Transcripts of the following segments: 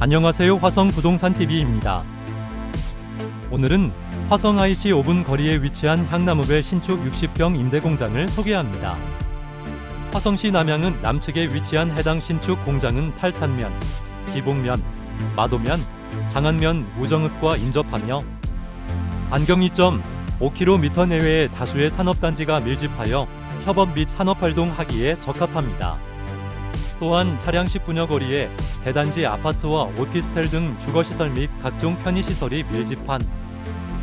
안녕하세요 화성 부동산 TV입니다. 오늘은 화성 IC 5분 거리에 위치한 향나무배 신축 60평 임대 공장을 소개합니다. 화성시 남양은 남측에 위치한 해당 신축 공장은 팔탄면, 기봉면, 마도면, 장안면 우정읍과 인접하며 반경 2.5km 내외의 다수의 산업단지가 밀집하여 협업 및 산업활동 하기에 적합합니다. 또한 차량 10분여 거리에 대단지 아파트와 오피스텔 등 주거시설 및 각종 편의시설이 밀집한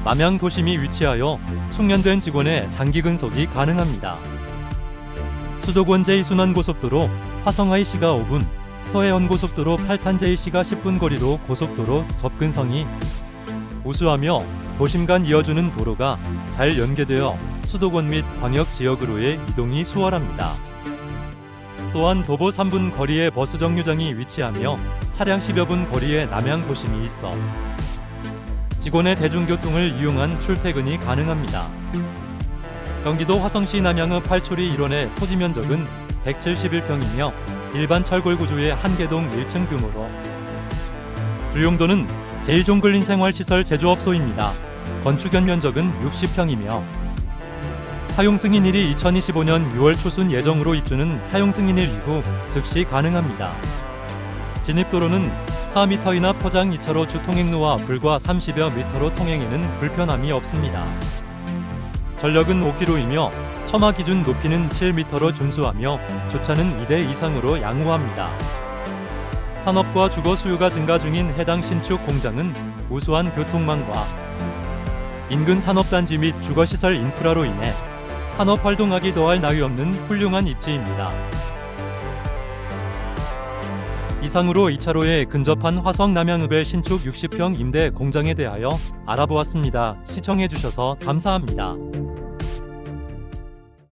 남양 도심이 위치하여 숙련된 직원의 장기 근속이 가능합니다. 수도권 제2순환고속도로 화성 IC가 5분, 서해안 고속도로 8탄 JC가 10분 거리로 고속도로 접근성이 우수하며 도심 간 이어주는 도로가 잘 연계되어 수도권 및 광역 지역으로의 이동이 수월합니다. 또한 도보 3분 거리에 버스 정류장이 위치하며 차량 10여 분 거리에 남양 도심이 있어 직원의 대중교통을 이용한 출퇴근이 가능합니다. 경기도 화성시 남양읍 8초리 1원의 토지 면적은 171평이며 일반 철골 구조의 한개동 1층 규모로 주용도는 제1종근린 생활시설 제조업소입니다. 건축 연 면적은 60평이며 사용 승인일이 2025년 6월 초순 예정으로 입주는 사용 승인일 이후 즉시 가능합니다. 진입도로는 4m이나 포장 2차로 주 통행로와 불과 30여 미터로 통행에는 불편함이 없습니다. 전력은 5km이며 처마 기준 높이는 7m로 준수하며 주차는 2대 이상으로 양호합니다. 산업과 주거 수요가 증가 중인 해당 신축 공장은 우수한 교통망과 인근 산업단지 및 주거시설 인프라로 인해 산업 활동하기 더할 나위 없는 훌륭한 입지입니다. 이상으로 2차로에 근접한 화성 남양읍의 신축 60평 임대 공장에 대하여 알아보았습니다. 시청해주셔서 감사합니다.